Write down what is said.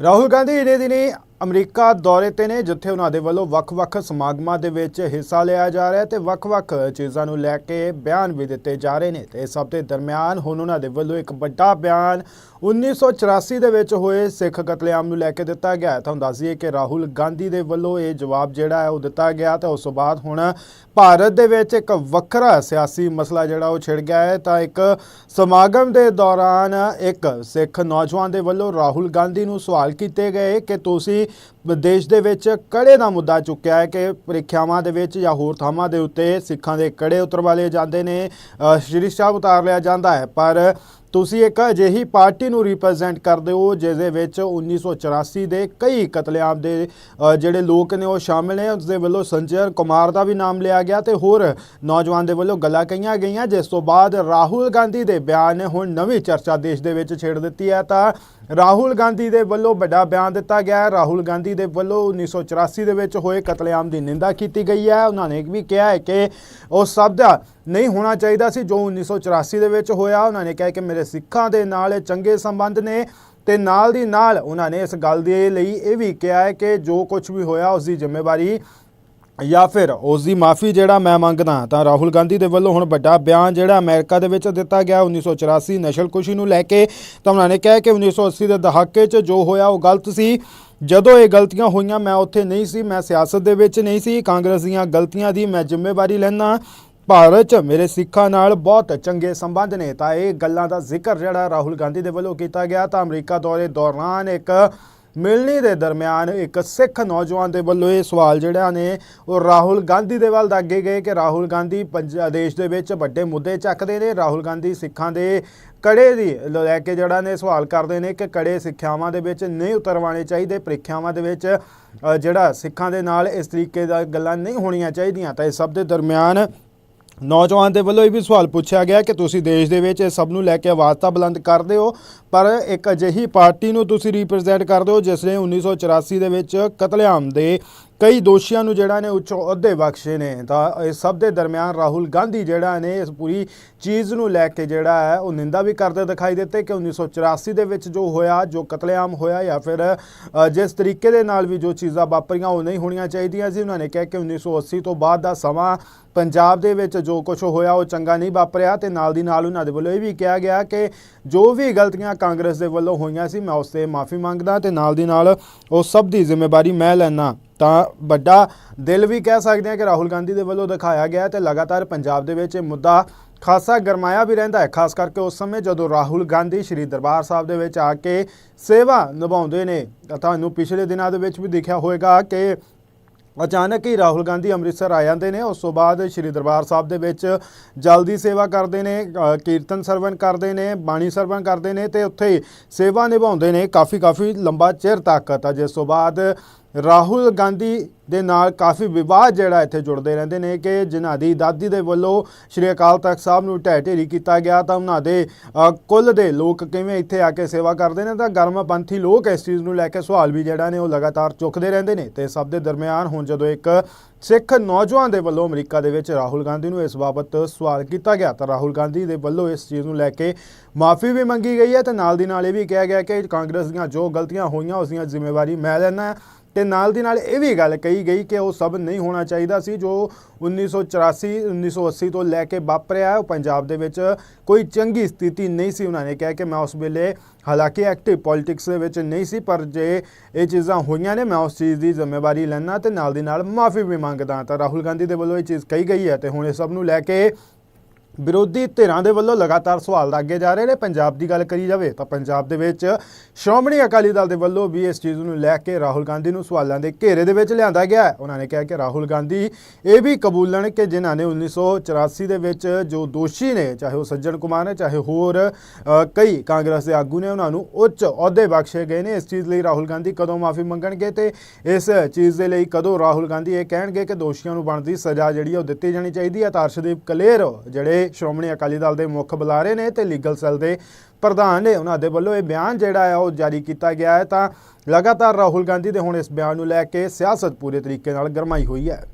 ਰਾਹੁਲ ਗਾਂਧੀ ਇਹਨੇ ਦਿਨੀ ਅਮਰੀਕਾ ਦੌਰੇ ਤੇ ਨੇ, ਜਿੱਥੇ ਉਹਨਾਂ ਦੇ ਵੱਲੋਂ ਵੱਖ-ਵੱਖ ਸਮਾਗਮਾਂ ਦੇ ਵਿੱਚ ਹਿੱਸਾ ਲਿਆ ਜਾ ਰਿਹਾ ਹੈ ਤੇ ਵੱਖ-ਵੱਖ ਚੀਜ਼ਾਂ ਨੂੰ ਲੈ ਕੇ ਬਿਆਨ ਵੀ ਦਿੱਤੇ ਜਾ ਰਹੇ ਨੇ। ਤੇ ਇਸ ਸਭ ਦੇ ਦਰਮਿਆਨ ਹੁਣ ਉਹਨਾਂ ਦੇ ਵੱਲੋਂ ਇੱਕ ਵੱਡਾ ਬਿਆਨ 1984 ਦੇ ਵਿੱਚ ਹੋਏ ਸਿੱਖ ਕਤਲੇਆਮ ਨੂੰ ਲੈ ਕੇ ਦਿੱਤਾ ਗਿਆ ਹੈ। ਤੁਹਾਨੂੰ ਦੱਸ ਦਈਏ ਕਿ ਰਾਹੁਲ ਗਾਂਧੀ ਦੇ ਵੱਲੋਂ ਇਹ ਜਵਾਬ ਜਿਹੜਾ ਹੈ ਉਹ ਦਿੱਤਾ ਗਿਆ ਤੇ ਉਸ ਤੋਂ ਬਾਅਦ ਹੁਣ ਭਾਰਤ ਦੇ ਵਿੱਚ ਇੱਕ ਵੱਖਰਾ ਸਿਆਸੀ ਮਸਲਾ ਜਿਹੜਾ ਉਹ ਛਿੜ ਗਿਆ ਹੈ। ਤਾਂ ਇੱਕ ਸਮਾਗਮ ਦੇ ਦੌਰਾਨ ਇੱਕ ਸਿੱਖ ਨੌਜਵਾਨ ਦੇ ਵੱਲੋਂ ਰਾਹੁਲ ਗਾਂਧੀ ਨੂੰ ਸਵਾਲ ਕੀਤੇ ਗਏ ਕਿ ਤੁਸੀਂ ਦੇਸ਼ ਦੇ ਵਿੱਚ ਕੜੇ ਦਾ ਮੁੱਦਾ ਚੁੱਕਿਆ ਹੈ ਕਿ ਪ੍ਰੀਖਿਆਵਾਂ ਦੇ ਵਿੱਚ ਜਾਂ ਹੋਰ ਥਾਵਾਂ ਦੇ ਉੱਤੇ ਸਿੱਖਾਂ ਦੇ ਕੜੇ ਉਤਰਵਾ ਲਏ ਜਾਂਦੇ ਨੇ ਅ, ਸ਼੍ਰੀ ਸਾਹਿਬ ਉਤਾਰ ਲਿਆ ਜਾਂਦਾ ਹੈ। ਪਰ ਤੁਸੀਂ ਇੱਕ ਅਜਿਹੀ ਪਾਰਟੀ ਨੂੰ ਰਿਪਰੈਜ਼ੈਂਟ ਕਰਦੇ ਹੋ ਜਿਸ ਦੇ ਵਿੱਚ 1984 ਦੇ ਕਈ ਕਤਲੇਆਮ ਦੇ ਜਿਹੜੇ ਲੋਕ ਨੇ ਉਹ ਸ਼ਾਮਿਲ ਨੇ ਉਸ ਦੇ ਵੱਲੋਂ ਸੰਜੇ ਕੁਮਾਰ ਦਾ ਵੀ ਨਾਮ ਲਿਆ ਗਿਆ ਤੇ ਹੋਰ ਨੌਜਵਾਨ ਦੇ ਵੱਲੋਂ ਗੱਲਾਂ ਕਹੀਆਂ ਗਈਆਂ ਜਿਸ ਤੋਂ ਬਾਅਦ ਰਾਹੁਲ ਗਾਂਧੀ ਦੇ ਬਿਆਨ ਨੇ ਹੁਣ ਨਵੀਂ ਚਰਚਾ ਦੇਸ਼ ਦੇ ਵਿੱਚ ਛੇੜ ਦਿੱਤੀ ਹੈ। ਤਾਂ ਰਾਹੁਲ ਗਾਂਧੀ ਦੇ ਵੱਲੋਂ ਵੱਡਾ ਬਿਆਨ ਦਿੱਤਾ ਗਿਆ ਹੈ। ਰਾਹੁਲ ਗਾਂਧੀ ਦੇ ਵੱਲੋਂ 1984 ਦੇ ਵਿੱਚ ਹੋਏ ਕਤਲੇਆਮ ਦੀ ਨਿੰਦਾ ਕੀਤੀ ਗਈ ਹੈ। ਉਹਨਾਂ ਨੇ ਇਹ ਵੀ ਕਿਹਾ ਹੈ ਕਿ ਉਹ ਸਭ ਦਾ ਨਹੀਂ ਹੋਣਾ ਚਾਹੀਦਾ ਸੀ, ਜੋ 1984 ਦੇ ਵਿੱਚ ਹੋਇਆ। ਉਹਨਾਂ ਨੇ ਕਿਹਾ ਕਿ ਮੇਰੇ ਸਿੱਖਾਂ ਦੇ ਨਾਲ ਚੰਗੇ ਸੰਬੰਧ ਨੇ ਤੇ ਨਾਲ ਦੀ ਨਾਲ ਉਹਨਾਂ ਨੇ ਇਸ ਗੱਲ ਦੇ ਲਈ ਇਹ ਵੀ ਕਿਹਾ ਹੈ ਕਿ ਜੋ ਕੁਝ ਵੀ ਹੋਇਆ ਉਸ ਦੀ ਜ਼ਿੰਮੇਵਾਰੀ ਜਾਂ ਫਿਰ ਉਸ ਦੀ ਮਾਫੀ ਜਿਹੜਾ ਮੈਂ ਮੰਗਦਾ ਤਾਂ ਰਾਹੁਲ ਗਾਂਧੀ ਦੇ ਵੱਲੋਂ ਹੁਣ ਵੱਡਾ ਬਿਆਨ ਜਿਹੜਾ ਅਮਰੀਕਾ ਦੇ ਵਿੱਚ ਦਿੱਤਾ ਗਿਆ 1984 ਨਸ਼ਲਕੁਸ਼ੀ ਨੂੰ ਲੈ ਕੇ, ਤਾਂ ਉਹਨਾਂ ਨੇ ਕਿਹਾ ਕਿ 1980 ਦੇ ਦਹਾਕੇ 'ਚ ਜੋ ਹੋਇਆ ਉਹ ਗਲਤ ਸੀ। ਜਦੋਂ ਇਹ ਗਲਤੀਆਂ ਹੋਈਆਂ, ਮੈਂ ਉੱਥੇ ਨਹੀਂ ਸੀ, ਮੈਂ ਸਿਆਸਤ ਦੇ ਵਿੱਚ ਨਹੀਂ ਸੀ, ਕਾਂਗਰਸ ਦੀਆਂ ਗਲਤੀਆਂ ਦੀ ਮੈਂ ਜ਼ਿੰਮੇਵਾਰੀ ਲੈਣਾ ਭਾਰਤ 'ਚ ਮੇਰੇ ਸਿੱਖਾਂ ਨਾਲ ਬਹੁਤ ਚੰਗੇ ਸੰਬੰਧ ਨੇ, ਤਾਂ ਇਹ ਗੱਲਾਂ ਦਾ ਜ਼ਿਕਰ ਜਿਹੜਾ ਰਾਹੁਲ ਗਾਂਧੀ ਦੇ ਵੱਲੋਂ ਕੀਤਾ ਗਿਆ, ਤਾਂ ਅਮਰੀਕਾ ਦੌਰੇ ਦੌਰਾਨ ਇੱਕ ਮਿਲਣੀ ਦੇ ਦਰਮਿਆਨ ਇੱਕ ਸਿੱਖ ਨੌਜਵਾਨ ਦੇ ਵੱਲੋਂ ਇਹ ਸਵਾਲ ਜਿਹੜਾ ਨੇ, ਉਹ ਰਾਹੁਲ ਗਾਂਧੀ ਦੇ ਵੱਲ ਦਾਗੇ ਗਏ ਕਿ ਰਾਹੁਲ ਗਾਂਧੀ ਪੰਜਾਬ ਦੇਸ਼ ਦੇ ਵਿੱਚ ਵੱਡੇ ਮੁੱਦੇ ਚੱਕਦੇ ਨੇ। ਰਾਹੁਲ ਗਾਂਧੀ ਸਿੱਖਾਂ ਦੇ ਕੜੇ ਦੀ ਲੈ ਕੇ ਜਿਹੜਾ ਨੇ ਸਵਾਲ ਕਰਦੇ ਨੇ ਕਿ ਕੜੇ ਸਿੱਖਿਆਵਾਂ ਦੇ ਵਿੱਚ ਨਹੀਂ ਉਤਰਵਾਣੇ ਚਾਹੀਦੇ, ਪ੍ਰੀਖਿਆਵਾਂ ਦੇ ਵਿੱਚ ਜਿਹੜਾ ਸਿੱਖਾਂ ਦੇ ਨਾਲ ਇਸ ਤਰੀਕੇ ਦਾ ਗੱਲਾਂ ਨਹੀਂ ਹੋਣੀਆਂ ਚਾਹੀਦੀਆਂ। ਤਾਂ ਇਹ ਸਭ ਦੇ ਦਰਮਿਆਨ ਨੌਜਵਾਨ ਦੇ ਵੱਲੋਂ ਇਹ ਵੀ ਸਵਾਲ ਪੁੱਛਿਆ ਗਿਆ ਕਿ ਤੁਸੀਂ ਦੇਸ਼ ਦੇ ਵਿੱਚ ਇਹ ਸਭ ਨੂੰ ਲੈ ਕੇ ਆਵਾਜ਼ ਤਾਂ ਬੁਲੰਦ ਕਰਦੇ ਹੋ, ਪਰ ਇੱਕ ਅਜਿਹੀ ਪਾਰਟੀ ਨੂੰ ਤੁਸੀਂ ਰਿਪਰੈਜ਼ੈਂਟ ਕਰਦੇ ਹੋ ਜਿਸ ਨੇ 1984 ਦੇ ਵਿੱਚ ਕਤਲੇਆਮ ਦੇ ਕਈ ਦੋਸ਼ੀਆਂ ਨੂੰ ਜਿਹੜਾ ਨੇ ਉੱਚ ਅਹੁਦੇ ਬਖਸ਼ੇ ਨੇ। ਤਾਂ ਇਹ ਸਭ ਦੇ ਦਰਮਿਆਨ ਰਾਹੁਲ ਗਾਂਧੀ ਜਿਹੜਾ ਨੇ ਇਸ ਪੂਰੀ ਚੀਜ਼ ਨੂੰ ਲੈ ਕੇ ਜਿਹੜਾ ਹੈ, ਉਹ ਨਿੰਦਾ ਵੀ ਕਰਦੇ ਦਿਖਾਈ ਦਿੱਤੇ ਕਿ 1984 ਦੇ ਵਿੱਚ ਜੋ ਹੋਇਆ, ਜੋ ਕਤਲੇਆਮ ਹੋਇਆ ਜਾਂ ਫਿਰ ਜਿਸ ਤਰੀਕੇ ਦੇ ਨਾਲ ਵੀ ਜੋ ਚੀਜ਼ਾਂ ਵਾਪਰੀਆਂ, ਉਹ ਨਹੀਂ ਹੋਣੀਆਂ ਚਾਹੀਦੀਆਂ ਸੀ। ਉਹਨਾਂ ਨੇ ਕਿਹਾ ਕਿ 1980 ਤੋਂ ਬਾਅਦ ਦਾ ਸਮਾਂ ਪੰਜਾਬ ਦੇ ਵਿੱਚ ਜੋ ਕੁਝ ਹੋਇਆ, ਉਹ ਚੰਗਾ ਨਹੀਂ ਵਾਪਰਿਆ ਤੇ ਨਾਲ ਦੀ ਨਾਲ ਉਹਨਾਂ ਦੇ ਵੱਲੋਂ ਇਹ ਵੀ ਕਿਹਾ ਗਿਆ ਕਿ ਜੋ ਵੀ ਗਲਤੀਆਂ ਕਾਂਗਰਸ ਦੇ ਵੱਲੋਂ ਹੋਈਆਂ ਸੀ, ਮੈਂ ਉਸ ਤੇ ਮਾਫੀ ਮੰਗਦਾ ਤੇ ਨਾਲ ਦੀ ਨਾਲ ਉਹ ਸਭ ਦੀ ਜ਼ਿੰਮੇਵਾਰੀ ਮੈਂ ਲੈਣਾ ਤਾਂ ਵੱਡਾ ਦਿਲ ਵੀ ਕਹਿ ਸਕਦੇ ਹਾਂ ਕਿ ਰਾਹੁਲ ਗਾਂਧੀ ਦੇ ਵੱਲੋਂ ਦਿਖਾਇਆ ਗਿਆ ਹੈ ਤੇ ਲਗਾਤਾਰ ਪੰਜਾਬ ਦੇ ਵਿੱਚ ਇਹ ਮੁੱਦਾ ਖਾਸਾ ਗਰਮਾਇਆ ਵੀ ਰਹਿੰਦਾ ਹੈ, ਖਾਸ ਕਰਕੇ ਉਸ ਸਮੇਂ ਜਦੋਂ ਰਾਹੁਲ ਗਾਂਧੀ ਸ਼੍ਰੀ ਦਰਬਾਰ ਸਾਹਿਬ ਦੇ ਵਿੱਚ ਆ ਕੇ ਸੇਵਾ ਨਿਭਾਉਂਦੇ ਨੇ। ਤੁਹਾਨੂੰ ਪਿਛਲੇ ਦਿਨਾਂ ਦੇ ਵਿੱਚ ਵੀ ਦੇਖਿਆ ਹੋਵੇਗਾ ਕਿ ਅਚਾਨਕ ਹੀ ਰਾਹੁਲ ਗਾਂਧੀ ਅੰਮ੍ਰਿਤਸਰ ਆ ਜਾਂਦੇ ਨੇ। ਉਸ ਤੋਂ ਬਾਅਦ ਸ਼੍ਰੀ ਦਰਬਾਰ ਸਾਹਿਬ ਦੇ ਵਿੱਚ ਜਲਦੀ ਸੇਵਾ ਕਰਦੇ ਨੇ ਕੀਰਤਨ ਸਰਵਣ ਕਰਦੇ ਨੇ, ਬਾਣੀ ਸਰਵਣ ਕਰਦੇ ਨੇ ਤੇ ਉੱਥੇ ਸੇਵਾ ਨਿਭਾਉਂਦੇ ਨੇ ਕਾਫੀ ਕਾਫੀ ਲੰਬਾ ਚਿਰ ਤੱਕ। ਤਾਂ ਜਿਸ ਤੋਂ ਬਾਅਦ ਰਾਹੁਲ ਗਾਂਧੀ ਦੇ ਨਾਲ ਕਾਫੀ ਵਿਵਾਦ ਜਿਹੜਾ ਇੱਥੇ ਜੁੜਦੇ ਰਹਿੰਦੇ ਨੇ ਕਿ ਜਿਨ੍ਹਾਂ ਦੀ ਦਾਦੀ ਦੇ ਵੱਲੋਂ ਸ਼੍ਰੀ ਅਕਾਲ ਤਖਤ ਸਾਹਿਬ ਨੂੰ ਢਹਿ ਢੇਰੀ ਕੀਤਾ ਗਿਆ ਤਾਂ ਉਹਨਾਂ ਦੇ ਕੁੱਲ ਦੇ ਲੋਕ ਕਿਵੇਂ ਇੱਥੇ ਆ ਕੇ ਸੇਵਾ ਕਰਦੇ ਨੇ ਤਾਂ ਗਰਮਪੰਥੀ ਲੋਕ ਇਸ ਚੀਜ਼ ਨੂੰ ਲੈ ਕੇ ਸਵਾਲ ਵੀ ਜਿਹੜਾ ਨੇ ਉਹ ਲਗਾਤਾਰ ਚੁੱਕਦੇ ਰਹਿੰਦੇ ਨੇ ਤੇ ਸਭ ਦੇ ਦਰਮਿਆਨ ਹੁਣ ਜਦੋਂ ਇੱਕ ਸਿੱਖ ਨੌਜਵਾਨ ਦੇ ਵੱਲੋਂ ਅਮਰੀਕਾ ਦੇ ਵਿੱਚ ਰਾਹੁਲ ਗਾਂਧੀ ਨੂੰ ਇਸ ਬਾਬਤ ਸਵਾਲ ਕੀਤਾ ਗਿਆ ਤਾਂ ਰਾਹੁਲ ਗਾਂਧੀ ਦੇ ਵੱਲੋਂ ਇਸ ਚੀਜ਼ ਨੂੰ ਲੈ ਕੇ ਮਾਫੀ ਵੀ ਮੰਗੀ ਗਈ ਹੈ ਤੇ ਨਾਲ ਦੀ ਨਾਲ ਇਹ ਵੀ ਕਿਹਾ ਗਿਆ ਕਿ ਕਾਂਗਰਸ ਦੀਆਂ ਜੋ ਗਲਤੀਆਂ ਹੋਈਆਂ ਉਸ ਦੀਆਂ ਜ਼ਿੰਮੇਵਾਰੀ ਮੈਂ ਲੈਣਾ ਤੇ ਨਾਲ ਦੀ ਨਾਲ ਇਹ ਵੀ ਗੱਲ ਕਹੀ ਗਈ ਕਿ ਉਹ ਸਭ ਨਹੀਂ ਹੋਣਾ ਚਾਹੀਦਾ ਸੀ, ਜੋ 1984 1980 ਤੋਂ ਲੈ ਕੇ ਵਾਪਰਿਆ ਉਹ ਪੰਜਾਬ ਦੇ ਵਿੱਚ ਕੋਈ ਚੰਗੀ ਸਥਿਤੀ ਨਹੀਂ ਸੀ। ਉਹਨਾਂ ਨੇ ਕਿਹਾ ਕਿ ਮੈਂ ਉਸ ਵੇਲੇ ਹਾਲਾਂਕਿ ਐਕਟਿਵ ਪੋਲਿਟਿਕਸ ਦੇ ਵਿੱਚ ਨਹੀਂ ਸੀ, ਪਰ ਜੇ ਇਹ ਚੀਜ਼ਾਂ ਹੋਈਆਂ ਨੇ, ਮੈਂ ਉਸ ਚੀਜ਼ ਦੀ ਜ਼ਿੰਮੇਵਾਰੀ ਲੈਣਾ ਤੇ ਨਾਲ ਦੀ ਨਾਲ ਮਾਫੀ ਵੀ ਮੰਗਦਾ। ਤਾਂ ਰਾਹੁਲ ਗਾਂਧੀ ਦੇ ਵੱਲੋਂ ਇਹ ਚੀਜ਼ ਕਹੀ ਗਈ ਹੈ ਤੇ ਹੁਣ ਇਹ ਸਭ ਨੂੰ ਲੈ ਕੇ ਵਿਰੋਧੀ ਧਿਰਾਂ ਦੇ ਵੱਲੋਂ ਲਗਾਤਾਰ ਸਵਾਲ ਦਾਗੇ ਜਾ ਰਹੇ ਨੇ। ਪੰਜਾਬ ਦੀ ਗੱਲ ਕਰੀ ਜਾਵੇ ਤਾਂ ਪੰਜਾਬ ਦੇ ਵਿੱਚ ਸ਼੍ਰੋਮਣੀ ਅਕਾਲੀ ਦਲ ਦੇ ਵੱਲੋਂ ਵੀ ਇਸ ਚੀਜ਼ ਨੂੰ ਲੈ ਕੇ ਰਾਹੁਲ ਗਾਂਧੀ ਨੂੰ ਸਵਾਲਾਂ ਦੇ ਘੇਰੇ ਦੇ ਵਿੱਚ ਲਿਆਂਦਾ ਗਿਆ ਉਹਨਾਂ ਨੇ ਕਿਹਾ ਕਿ ਰਾਹੁਲ ਗਾਂਧੀ ਇਹ ਵੀ ਕਬੂਲਣ ਕਿ ਜਿਨ੍ਹਾਂ ਨੇ 1984 ਦੇ ਵਿੱਚ ਜੋ ਦੋਸ਼ੀ ਨੇ, ਚਾਹੇ ਉਹ ਸੱਜਣ ਕੁਮਾਰ ਨੇ, ਚਾਹੇ ਹੋਰ ਕਈ ਕਾਂਗਰਸ ਦੇ ਆਗੂ ਨੇ, ਉਹਨਾਂ ਨੂੰ ਉੱਚ ਅਹੁਦੇ ਬਖਸ਼ੇ ਗਏ ਨੇ। ਇਸ ਚੀਜ਼ ਲਈ ਰਾਹੁਲ ਗਾਂਧੀ ਕਦੋਂ ਮਾਫੀ ਮੰਗਣਗੇ ਤੇ ਇਸ ਚੀਜ਼ ਦੇ ਲਈ ਕਦੋਂ ਰਾਹੁਲ ਗਾਂਧੀ ਇਹ ਕਹਿਣਗੇ ਕਿ ਦੋਸ਼ੀਆਂ ਨੂੰ ਬਣਦੀ ਸਜ਼ਾ ਜਿਹੜੀ ਉਹ ਦਿੱਤੀ ਜਾਣੀ ਚਾਹੀਦੀ ਹੈ। ਤਾਂ ਅਰਸ਼ਦੀਪ ਕਲੇਰ, ਜਿਹੜੇ ਸ਼੍ਰੋਮਣੀ ਅਕਾਲੀ ਦਲ ਦੇ ਮੁੱਖ ਬੁਲਾਰੇ ਨੇ ਤੇ ਲੀਗਲ ਸੈੱਲ ਦੇ ਪ੍ਰਧਾਨ ਨੇ ਉਹਨਾਂ ਦੇ ਵੱਲੋਂ ਇਹ ਬਿਆਨ ਜਿਹੜਾ ਹੈ ਉਹ ਜਾਰੀ ਕੀਤਾ ਗਿਆ ਹੈ। ਤਾਂ ਲਗਾਤਾਰ ਰਾਹੁਲ ਗਾਂਧੀ ਦੇ ਹੁਣ ਇਸ ਬਿਆਨ ਨੂੰ ਲੈ ਕੇ ਸਿਆਸਤ ਪੂਰੇ ਤਰੀਕੇ ਨਾਲ ਗਰਮਾਈ ਹੋਈ ਹੈ।